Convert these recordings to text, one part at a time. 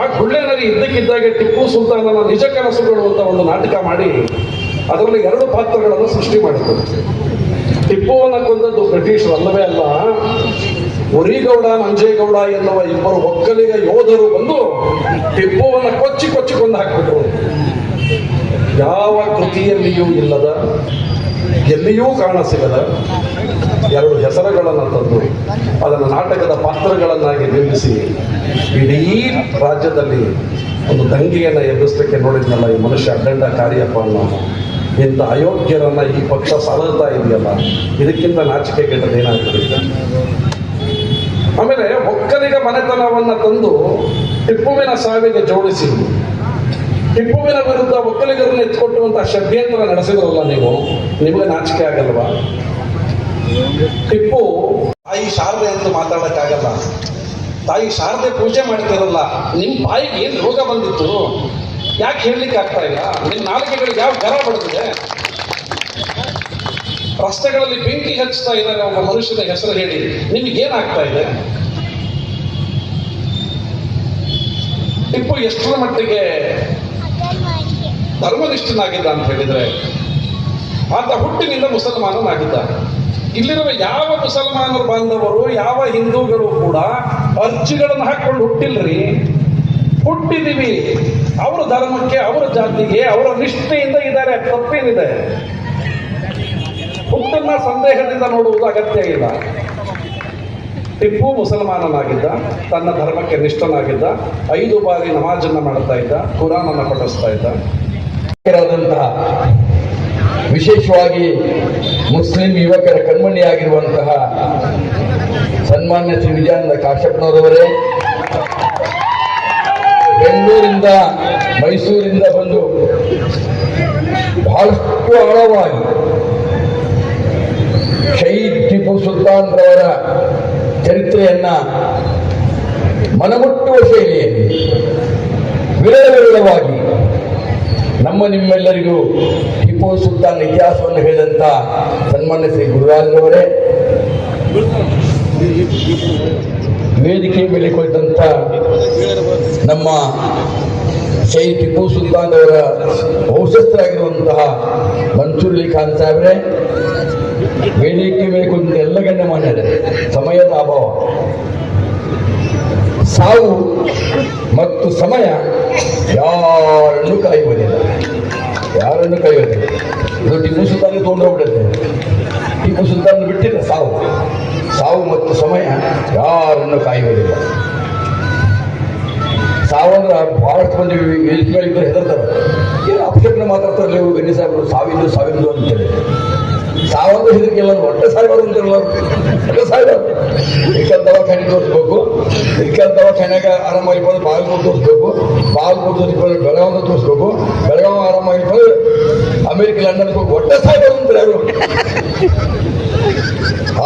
ಆ ಗುಳ್ಳೆ ನರಿ ಇದ್ದಕ್ಕಿದ್ದಾಗೆ ಟಿಪ್ಪು ಸುಲ್ತಾನನ ನಿಜ ಕನಸುಗಳು ಅಂತ ಒಂದು ನಾಟಕ ಮಾಡಿ ಅದರಲ್ಲಿ ಎರಡು ಪಾತ್ರಗಳನ್ನು ಸೃಷ್ಟಿ ಮಾಡಿದರು. ಟಿಪ್ಪುವನ್ನ ಕೊಂದದ್ದು ಬ್ರಿಟಿಷರು ಅಲ್ಲವೇ ಅಲ್ಲ. ಉರಿಗೌಡ ನಂಜೇಗೌಡ ಎನ್ನುವ ಇಬ್ಬರು ಒಕ್ಕಲಿಗ ಯೋಧರು ಬಂದು ಟಿಪ್ಪುವನ್ನ ಕೊಚ್ಚಿ ಕೊಚ್ಚಿ ಕೊಂದು ಹಾಕ್ಬಿಟ್ರು. ಯಾವ ಕೃತಿಯಲ್ಲಿಯೂ ಇಲ್ಲದ ಎಲ್ಲಿಯೂ ಕಾಣಸಿಗದ ಎರಡು ಹೆಸರುಗಳನ್ನು ತಂದು ಅದನ್ನು ನಾಟಕದ ಪಾತ್ರಗಳನ್ನಾಗಿ ನಿರ್ಮಿಸಿ ಇಡೀ ರಾಜ್ಯದಲ್ಲಿ ಒಂದು ದಂಗೆಯನ್ನು ಎಬ್ಬಿಸಲಿಕ್ಕೆ ನೋಡಿದ್ನಲ್ಲ ಈ ಮನುಷ್ಯ ಅಡ್ಡಂಡ ಕಾರ್ಯಪ್ಪ ಅನ್ನೋ ಇಂಥ ಅಯೋಗ್ಯರನ್ನ ಈ ಪಕ್ಷ ಸಾಲುತ್ತಾ ಇದೆಯಲ್ಲ, ಇದಕ್ಕಿಂತ ನಾಚಿಕೆ ಕೆಟ್ಟದೇನಾಗ್ತದೆ ಆಮೇಲೆ ಒಕ್ಕಲಿಗ ಮನೆತನವನ್ನು ತಂದು ಟಿಪ್ಪುವಿನ ಸಾವಿಗೆ ಜೋಡಿಸಿ ಟಿಪ್ಪುವಿನ ವಿರುದ್ಧ ಒಕ್ಕಲಿಗರನ್ನು ಎತ್ಕೊಟ್ಟುವಂತಹ ಷಡ್ಯಂತ್ರ ನಡೆಸಿದ್ರಲ್ಲ ನೀವು? ನಿಮಗೆ ನಾಚಿಕೆ ಆಗಲ್ವಾ? ಟಿಪ್ಪು ತಾಯಿ ಶಾರದೆ ಅಂತ ಮಾತಾಡಕ್ಕಾಗಲ್ಲ. ತಾಯಿ ಶಾರದೆ ಪೂಜೆ ಮಾಡ್ತಿರಲ್ಲ. ನಿಮ್ಮ ಬಾಯಿಗೆ ಏನು ರೋಗ ಬಂದಿತ್ತು? ಯಾಕೆ ಹೇಳಲಿಕ್ಕೆ ಆಗ್ತಾ ಇಲ್ಲ? ನಿಮ್ಮ ನಾಲಿಗೆಗಳಿಗೆ ಯಾವ ಗರ ಬಡಿದಿದೆ ರಸ್ತೆಗಳಲ್ಲಿ ಬೆಂಕಿ ಹಚ್ಚುತ್ತಾ ಇದ್ದಾರೆ ಒಬ್ಬ ಮನುಷ್ಯನ ಹೆಸರು ಹೇಳಿ, ನಿಮ್ಗೆ ಏನಾಗ್ತಾ ಇದೆ? ಟಿಪ್ಪು ಎಷ್ಟರ ಮಟ್ಟಿಗೆ ಧರ್ಮನಿಷ್ಠನಾಗಿದ್ದ ಅಂತ ಹೇಳಿದ್ರೆ, ಆತ ಹುಟ್ಟಿನಿಂದ ಮುಸಲ್ಮಾನನಾಗಿದ್ದ ಇಲ್ಲಿರುವ ಯಾವ ಮುಸಲ್ಮಾನರು ಬಾಂಧವರು, ಯಾವ ಹಿಂದೂಗಳು ಕೂಡ ಅರ್ಜಿಗಳನ್ನು ಹಾಕೊಂಡು ಹುಟ್ಟಿಲ್ರಿ. ಹುಟ್ಟಿದೀವಿ ಅವರ ಧರ್ಮಕ್ಕೆ, ಅವರ ಜಾತಿಗೆ, ಅವರ ನಿಷ್ಠೆಯಿಂದ ಇದ್ದಾರೆ. ತಪ್ಪೇನಿದೆ. ಹುಟ್ಟನ್ನ ಸಂದೇಹದಿಂದ ನೋಡುವುದು ಅಗತ್ಯ ಇಲ್ಲ. ಟಿಪ್ಪು ಮುಸಲ್ಮಾನನಾಗಿದ್ದ, ತನ್ನ ಧರ್ಮಕ್ಕೆ ನಿಷ್ಠನಾಗಿದ್ದ, ಐದು ಬಾರಿ ನಮಾಜನ್ನ ಮಾಡ್ತಾ ಇದ್ದ, ಕುರಾನನ್ನ ಪಠಿಸ್ತಾ ಇದ್ದ. ಆದಂತಹ ವಿಶೇಷವಾಗಿ ಮುಸ್ಲಿಂ ಯುವಕರ ಕಣ್ಮಣಿಯಾಗಿರುವಂತಹ ಸನ್ಮಾನ್ಯ ಶ್ರೀ ವಿಜಯಾನಂದ ಕಾಶಪ್ಪನವರವರೇ ಬೆಂಗಳೂರಿಂದ, ಮೈಸೂರಿಂದ ಬಂದು ಬಹಳಷ್ಟು ಆಳವಾಗಿ ಶಹೀದ್ ಟಿಪ್ಪು ಸುಲ್ತಾನ್ ರವರ ಚರಿತ್ರೆಯನ್ನ ಮನಮುಟ್ಟುವ ಶೈಲಿಯಲ್ಲಿ ವಿರಳ ವಿರಳವಾಗಿ ನಮ್ಮ ನಿಮ್ಮೆಲ್ಲರಿಗೂ ಟಿಪ್ಪು ಸುಲ್ತಾನ್ ಇತಿಹಾಸವನ್ನು ಹೇಳಿದಂತ ಸನ್ಮಾನ್ಯ ಶ್ರೀ ಗುರುರಾಜರವರೇ ವೇದಿಕೆ ಮೇಲೆ ಕುಳಿತಂತ ನಮ್ಮ ಶ್ರೀ ಟಿಪ್ಪು ಸುಲ್ತಾನ್ ಅವರ ವಂಶಸ್ಥರಾಗಿರುವಂತಹ ಮಂಚೂರ್ಲಿ ಖಾನ್ ಸಾಹೇಬ್ರೆ, ವೇದಿಕೆ ಮೇಲೆ ಕುಳಿತ ಎಲ್ಲ ಗಣ್ಯಮಾನ್ಯರೇ, ಸಮಯದ ಅಭಾವ. ಸಾವು ಮತ್ತು ಸಮಯ ಯಾರನ್ನು ಕಾಯುವುದಿಲ್ಲ ಯಾರನ್ನು ಕಾಯುವುದಿಲ್ಲ ಇದು ಟಿಪ್ಪು ಸುಲ್ತಾನ್ ತೊಗೊಂಡೋಗ್ಬಿಡುತ್ತೆ ಟಿಪ್ಪು ಸುಲ್ತಾನ್ ಬಿಟ್ಟಿಲ್ಲ ಸಾವು. ಸಾವು ಮತ್ತು ಸಮಯ ಯಾರನ್ನು ಕಾಯುವುದಿಲ್ಲ. ಸಾವಂದ್ರೆ ಬಹಳಷ್ಟು ಮಂದಿ ಇಬ್ಬರು ಹೆದರ್ತಾರೆ. ಏನು ಅಪ್ಸೆಟ್ನ ಮಾತಾಡ್ತಾರೆ ನೀವು ಗಣ್ಯ ಸಾಹೇಬರು? ಸಾವಿಂದು ಸಾವಿಂದು ಅಂತೇಳಿ. ಸಾವಂದ್ರೆ ಹೆದರಿಕೆಲ್ಲ ಒಟ್ಟೆ ಸಾಯ್ಬಾರ್ದು ಅಂತಾರಲ್ಲ ಒಟ್ಟೆ ಸಾಯ್ಬಾರ್ದು ಇದಕ್ಕೆ ದವಾಖಾನೆ ತೋರಿಸ್ಬೇಕು. ಇದಕ್ಕೆ ದವಾಖಾನೆಗೆ ಆರಾಮಾಗಿ ಬಂದು ಬಾಗಲಕೋಟೆ ತೋರಿಸ್ಬೇಕು. ಬಾಗಲಕೋಟೆ ತೋರಿಸ್ಕೊಂಡು ಬೆಳಗಾವಿ ತೋರಿಸ್ಬೇಕು. ಬೆಳಗಾವಿ ಆರಾಮಾಗಿ ಬಂದು ಅಮೆರಿಕ ಲಂಡನ್ ಒಟ್ಟೆ ಸಾಯ್ಬಾರ್ದು ಅಂತಾರೆ ಯಾರು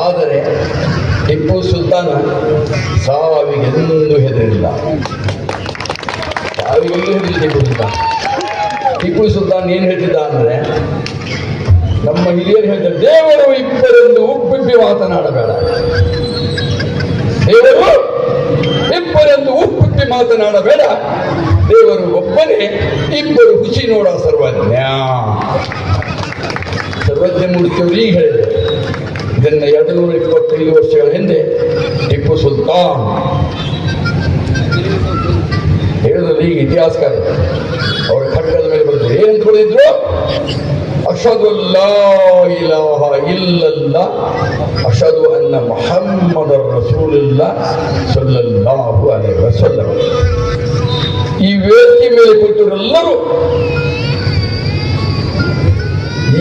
ಆದರೆ ಟಿಪ್ಪು ಸುಲ್ತಾನ ಸಾವಿಗೆಂದು ಹೆದರಿಲ್ಲ. ಸಾವಿಗೆಂದು ಹೆದರಿಲ್ಲ. ಟಿಪ್ಪು ಸುಲ್ತಾನ್ ಟಿಪ್ಪು ಸುಲ್ತಾನ್ ಏನು ಹೇಳ್ತಿದ್ದ ಅಂದ್ರೆ ನಮ್ಮ ಹಿರಿಯರು ಹೇಳಿದ, ದೇವರು ಇಬ್ಬರೆಂದು ಉಪ್ಪಿಪ್ಪಿ ಮಾತನಾಡಬೇಡ. ದೇವರು ಇಬ್ಬರೆಂದು ಉಪ್ಪಿಪ್ಪಿ ಮಾತನಾಡಬೇಡ. ದೇವರು ಒಬ್ಬನೇ, ಇಬ್ಬರು ಖುಷಿ ನೋಡ ಸರ್ವಜ್ಞ. ಸರ್ವಜ್ಞ ಮೂರ್ತಿಯವರು ಈಗ ಹೇಳಿದೆ ಇದನ್ನ ಎರಡು ನೂರ ಇಪ್ಪತ್ತೈದು ವರ್ಷಗಳ ಹಿಂದೆ ಟಿಪ್ಪು ಸುಲ್ತಾನ್ ಹೇಳಿದ್ರೆ ಈಗ ಇತಿಹಾಸಕಾರ ಅವರ ಖಡ್ಗದ ಮೇಲೆ ಬರ್ತದೆ ಏನಂತ ಬರೆದಿದ್ರು ಅಷದು ಇಲಾಹ ಇಲ್ಲಲ್ಲ ಅಷದು ಅನ್ನ ಮೊಹಮ್ಮದ ರಸೂಲಿಲ್ಲ ಸಲ್ಲಲ್ಲಾಹು ಅಲೈಹಿ ವಸಲ್ಲಂ. ಈ ವೇದಿಕೆ ಮೇಲೆ ಕೂತವರೆಲ್ಲರೂ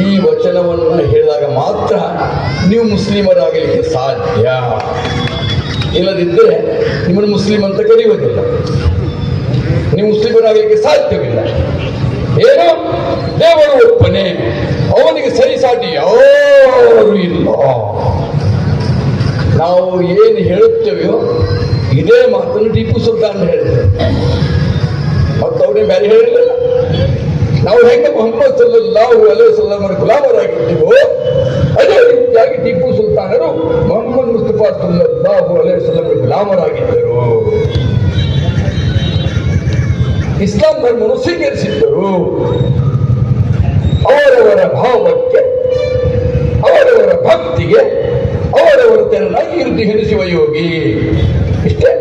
ಈ ವಚನವನ್ನು ಹೇಳಿದಾಗ ಮಾತ್ರ ನೀವು ಮುಸ್ಲಿಮರಾಗಲಿಕ್ಕೆ ಸಾಧ್ಯ. ಇಲ್ಲದಿದ್ದರೆ ನಿಮ್ಮನ್ನು ಮುಸ್ಲಿಂ ಅಂತ ಕರೆಯುವುದಿಲ್ಲ. ನೀವು ಮುಸ್ಲಿಮರಾಗಲಿಕ್ಕೆ ಸಾಧ್ಯವಿಲ್ಲ. ಏನು? ದೇವರು ಒಪ್ಪನೆ. ಅವನಿಗೆ ಸರಿಸಾಟಿ ಯಾರು ಇಲ್ಲ. ನಾವು ಏನು ಹೇಳುತ್ತೇವೆಯೋ ಇದೇ ಮಾತನ್ನು ಟಿಪ್ಪು ಸುಲ್ತಾನ್ ಹೇಳಿದ್ರು. ಮತ್ತು ಅವರೇ ಬೇರೆ ಹೇಳಿರಲಿಲ್ಲ. ನಾವು ಹೆಂಗೆ ಮೊಹಮ್ಮದ್ ಸಲ್ಲಾಹು ಅಲೈಹಿ ಸಲ್ಲಾಮರ ಗುಲಾಮರಾಗಿದ್ದೀವೋ, ಅದೇ ರೀತಿಯಾಗಿ ಟಿಪ್ಪು ಸುಲ್ತಾನರು ಮೊಹಮ್ಮದ್ ಮುಸ್ತಫಾ ಸಲ್ಲಾಹು ಅಲೈಹಿ ವಸಲ್ಲಮರ ಗುಲಾಮ ಗುಲಾಮರಾಗಿದ್ದರು. ಇಸ್ಲಾಂ ಧರ್ಮವನ್ನು ಸ್ವೀಕರಿಸಿದ್ದರು. ಅವರವರ ಭಾವಕ್ಕೆ, ಅವರವರ ಭಕ್ತಿಗೆ, ಅವರವರ ತೆರನಾಗಿ ಇರುತ್ತಿ ಹೆಣಿಸುವ ಯೋಗಿ ಇಷ್ಟೇ?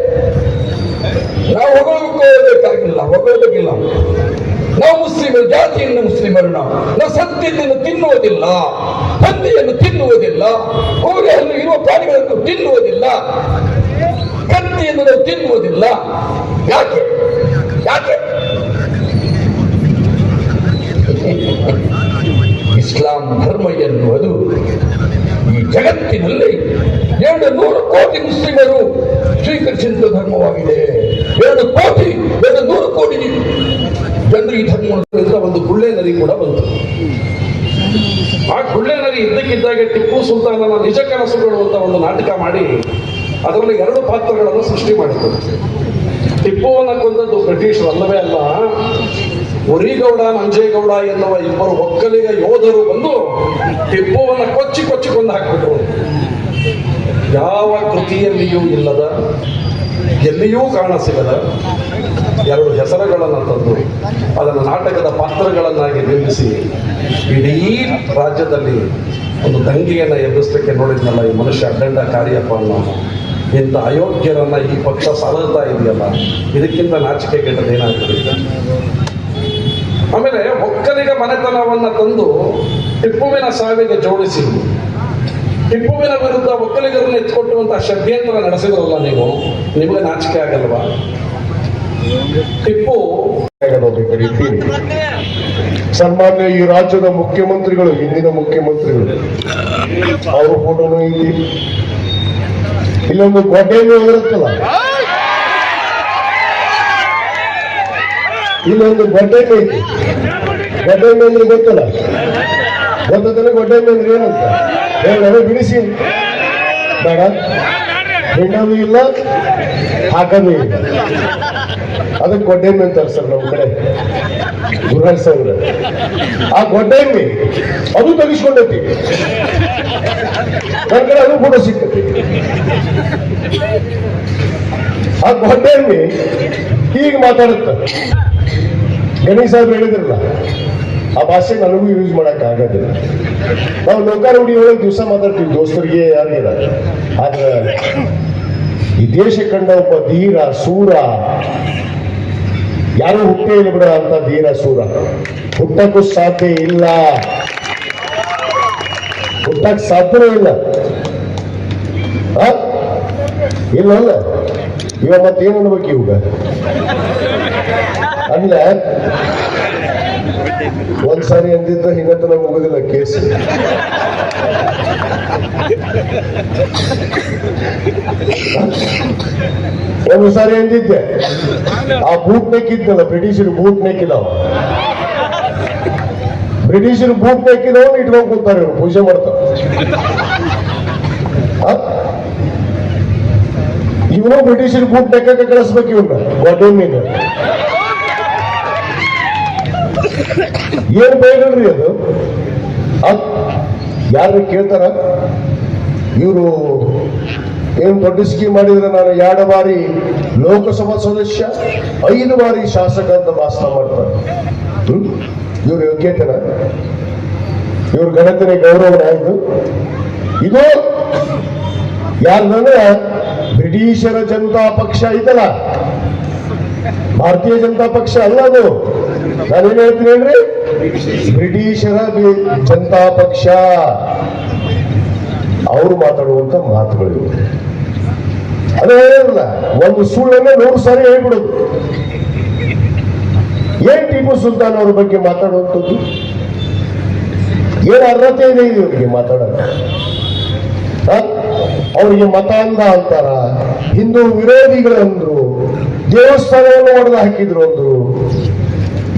ನಾವು ಹೊಗಳಬೇಕಾಗಿಲ್ಲ ಹೊಗಳಬೇಕಿಲ್ಲ. ನಾವು ಮುಸ್ಲಿಮರು ಜಾತಿಯನ್ನು ಮುಸ್ಲಿಮರು ನಾವು. ನಾವು ಸತ್ಯತೆಯನ್ನು ತಿನ್ನುವುದಿಲ್ಲ, ಹಂದಿಯನ್ನು ತಿನ್ನುವುದಿಲ್ಲ ಕೋರಿಯನ್ನು ಇರುವ ಪ್ರಾಣಿಗಳನ್ನು ತಿನ್ನುವುದಿಲ್ಲ, ಕತ್ತಿಯನ್ನು ನಾವು ತಿನ್ನುವುದಿಲ್ಲ. ಯಾಕೆ? ಯಾಕೆ? ಇಸ್ಲಾಂ ಧರ್ಮ ಎನ್ನುವುದು ಈ ಜಗತ್ತಿನಲ್ಲಿ ಎರಡು ನೂರು ಕೋಟಿ ಮುಸ್ಲಿಮರು ಸ್ವೀಕರಿಸಿದ ಧರ್ಮವಾಗಿದೆ. ಎರಡು ಕೋಟಿ, ಎರಡು ನೂರು ಕೋಟಿ ಜನರು ಈ ಧರ್ಮ ಒಂದು ಗುಳ್ಳೆ ನದಿ ಕೂಡ ಬಂತು. ಆ ಗುಳ್ಳೆ ನದಿ ಇದ್ದಕ್ಕಿದ್ದಾಗೆ ಟಿಪ್ಪು ಸುಲ್ತಾನನ ನಿಜ ಕನಸುಗಳು ಅಂತ ಒಂದು ನಾಟಕ ಮಾಡಿ ಅದರಲ್ಲಿ ಎರಡು ಪಾತ್ರಗಳನ್ನು ಸೃಷ್ಟಿ ಮಾಡಿತು ಟಿಪ್ಪುವನ್ನ ಕೊಂದದ್ದು ಬ್ರಿಟಿಷರು ಅಲ್ಲವೇ ಅಲ್ಲ ಉರಿಗೌಡ ನಂಜೇಗೌಡ ಎನ್ನುವ ಇಬ್ಬರು ಒಕ್ಕಲಿಗ ಯೋಧರು ಬಂದು ಟಿಪ್ಪುವನ್ನ ಕೊಚ್ಚಿ ಕೊಚ್ಚಿಕೊಂಡು ಹಾಕ್ಬಿಟ್ರು. ಯಾವ ಕೃತಿಯಲ್ಲಿಯೂ ಇಲ್ಲದ, ಎಲ್ಲಿಯೂ ಕಾಣಸಿಗದ ಎರಡು ಹೆಸರುಗಳನ್ನು ತಂದು ಅದನ್ನು ನಾಟಕದ ಪಾತ್ರಗಳನ್ನಾಗಿ ನಿರ್ಮಿಸಿ ಇಡೀ ರಾಜ್ಯದಲ್ಲಿ ಒಂದು ದಂಗೆಯನ್ನು ಎಬ್ಬಿಸ್ಲಿಕ್ಕೆ ನೋಡಿದ್ನಲ್ಲ ಈ ಮನುಷ್ಯ ಅಡ್ಡಂಡ ಕಾರ್ಯಪ್ಪ ಅನ್ನೋ ಇಂಥ ಅಯೋಗ್ಯರನ್ನು ಈ ಪಕ್ಷ ಸಾಲುತ್ತಾ ಇದೆಯಲ್ಲ? ಇದಕ್ಕಿಂತ ನಾಚಿಕೆ ಕೆಟ್ಟದೇನಾಗ್ತದೆ ಆಮೇಲೆ ಒಕ್ಕಲಿಗ ಮನೆತನವನ್ನ ತಂದು ಟಿಪ್ಪುವಿನ ಸಾವಿಗೆ ಜೋಡಿಸಿ, ಟಿಪ್ಪುವಿನ ವಿರುದ್ಧ ಒಕ್ಕಲಿಗರನ್ನು ಎತ್ಕೊಟ್ಟುವಂತಹ ಷಡ್ಯಂತ್ರ ನಡೆಸಿದ್ರಲ್ಲ ನೀವು, ನಿಮಗೆ ನಾಚಿಕೆ ಆಗಲ್ವಾ? ಟಿಪ್ಪು ಸನ್ಮಾನ್ಯ ಈ ರಾಜ್ಯದ ಮುಖ್ಯಮಂತ್ರಿಗಳು, ಹಿಂದಿನ ಮುಖ್ಯಮಂತ್ರಿಗಳು, ಅವ್ರ ಫೋಟೋನು ಇಲ್ಲಿ. ಇಲ್ಲೊಂದು ಕೋಟೆಯನ್ನು ಇರುತ್ತಲ್ಲ? ಇಲ್ಲೊಂದು ಗೊಡ್ಡೆ ಐತಿ ಗೊಡ್ಡೆ ಅಂದ್ರೆ ಗೊತ್ತಲ್ಲ? ಗೊತ್ತದಲ್ಲ ಗೊಡ್ಡೆ ಅಂದ್ರೆ ಏನಂತ? ಹೇಳಿ ಬಿಡಿಸಿ. ಬೇಡ. ಹಿಂಡೋದು ಇಲ್ಲ ಹಾಕೋದು ಇಲ್ಲ. ಅದಕ್ಕೆ ಗೊಡ್ಡೆಮ್ಮೆ ಅಂತಾರೆ ಸರ್ ನಮ್ಮ ಕಡೆ. ಗುರುರಾಜ್ ಆ ಆ ಗೊಡ್ಡೆಮ್ಮೆ ಅದು ತೆಗಿಸ್ಕೊಂಡೈತಿ. ನನ್ನ ಕಡೆ ಅದು ಫೋಟೋ ಸಿಗ್ತೈತಿ. ಆ ಗೊಡ್ಡೆಮ್ಮೆ ಹೀಗೆ ಮಾತಾಡುತ್ತ ಗಣೇಶ್ ಸಾಹೇಬ್ ಹೇಳಿದ್ರಲ್ಲ, ಆ ಭಾಷೆ ನನಗೂ ಯೂಸ್ ಮಾಡಕ್ ಆಗೋದಿಲ್ಲ ನಾವು ಲೋಕಾರೂಢಿ ಒಳಗೆ ದಿವಸ ಮಾತಾಡ್ತೀವಿ, ದೋಸ್ತರಿಗೆ ಯಾರಿಗಿಲ್ಲ. ಆದ್ರೆ, ಈ ದೇಶ ಕಂಡ ಒಬ್ಬ ಧೀರ ಸೂರ, ಯಾರು ಹುಟ್ಟೇ ಇಲ್ಲ ಬಿಡ ಅಂತ ಧೀರ ಸೂರ. ಹುಟ್ಟಕ್ಕೂ ಸಾಧ್ಯ ಇಲ್ಲ. ಹುಟ್ಟಕ್ ಸಾಧ್ಯ ಇಲ್ಲ? ಇಲ್ಲ ಇವ ಮತ್ತೇನು ಅನ್ಬೇಕು ಇವಾಗ? ಅಲ್ಲ ಒಂದ್ಸಾರಿ ಅಂದಿದ್ದ ಹಿಂಗತನ ಮುಗುದಿಲ್ಲ ಕೇಸ್. ಒಂದು ಸಾರಿ ಎಂದಿದ್ದೆ ಆ ಬೂಟ್ ನೆಕ್ಕಿದ್ನಲ್ಲ ಬ್ರಿಟಿಷರು ಬೂಟ್ ನೆಕ್ಕಿದವ ಬ್ರಿಟಿಷರು ಬೂಟ್ ನೆಕ್ಕಿದವನು ಇಟ್ಕೊಂಡು ಕೂತಾರೆ ಇವ್ರು, ಪೂಜೆ ಮಾಡ್ತಾವ ಇವನು ಬ್ರಿಟಿಷರು ಬೂಟ್ ನೆಕ್ಕಕ್ಕೆ ಕಳಿಸ್ಬೇಕು ಇವನ್ನ ಗೊಡ್ಡೆಮ್ಮಿನ ಏನ್ ಬೈಗಳ್ರಿ ಅದು? ಯಾರು ಕೇಳ್ತಾರ? ಇವರು ಏನ್ ದೊಡ್ಡ ಸ್ಕೀಮ್ ಮಾಡಿದ್ರೆ ನಾನು ಎರಡು ಬಾರಿ ಲೋಕಸಭಾ ಸದಸ್ಯ, ಐದು ಬಾರಿ ಶಾಸಕ ಅಂತ ಭಾಷಣ ಮಾಡ್ತಾರೆ. ಇವ್ರು ಯೋಗ್ಯತೆನ? ಇವ್ರ ಗಣತನ ಗೌರವನ ಇದು? ಇದು ಯಾರ್ದಂದ್ರೆ ಬ್ರಿಟಿಷರ ಜನತಾ ಪಕ್ಷ ಐತಲ್ಲ ಭಾರತೀಯ ಜನತಾ ಪಕ್ಷ ಅಲ್ಲ ಅದು. ನಾನೇನ್ ಹೇಳ್ತೀನಿ ಹೇಳ್ರಿ? ಬ್ರಿಟಿಷರ ಜನತಾ ಪಕ್ಷ. ಅವರು ಮಾತಾಡುವಂತ ಮಾತುಗಳು. ಅದೇ ಹೇಳಿರಲ್ಲ ಒಂದು ಸುಳ್ಳನ್ನ ನೂರು ಸಾರಿ ಹೇಳ್ಬಿಡುದು. ಏನ್ ಟಿಪ್ಪು ಸುಲ್ತಾನ್ ಅವ್ರ ಬಗ್ಗೆ ಮಾತಾಡುವಂಥದ್ದು? ಏನ್ ಅರ್ಹತೆ ಇದೆ ಇವರಿಗೆ ಮಾತಾಡೋದು ಆ? ಅವರಿಗೆ ಮತಾಂಧ ಅಂತಾರ. ಹಿಂದೂ ವಿರೋಧಿಗಳು ಅಂದ್ರು ದೇವಸ್ಥಾನವನ್ನು ಒಡೆದು ಹಾಕಿದ್ರು ಅಂದ್ರು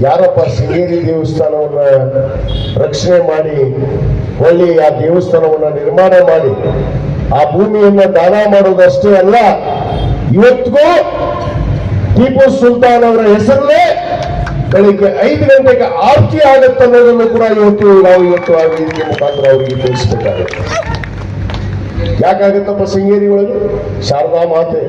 ಯಾರಪ್ಪ ಶೃಂಗೇರಿ ದೇವಸ್ಥಾನವನ್ನ ರಕ್ಷಣೆ ಮಾಡಿ ಒಳ್ಳೆ ಆ ದೇವಸ್ಥಾನವನ್ನ ನಿರ್ಮಾಣ ಮಾಡಿ, ಆ ಭೂಮಿಯನ್ನ ದಾನ ಮಾಡೋದಷ್ಟೇ ಅಲ್ಲ ಇವತ್ತಿಗೂ ಟಿಪ್ಪು ಸುಲ್ತಾನ್ ಅವರ ಹೆಸರಲ್ಲೇ ಬೆಳಿಗ್ಗೆ ಐದು ಗಂಟೆಗೆ ಆರತಿ ಆಗುತ್ತೆ ಅನ್ನೋದನ್ನು ಕೂಡ ಇವತ್ತು ನಾವು ಇವತ್ತು ಆ ವೇದಿಕೆ ಮುಖಾಂತರ ಅವರಿಗೆ ತಿಳಿಸ್ಬೇಕಾಗುತ್ತೆ. ಯಾಕಾಗತ್ತಪ್ಪ ಶೃಂಗೇರಿ ಒಳಗೆ? ಶಾರದಾ ಮಾತೆ.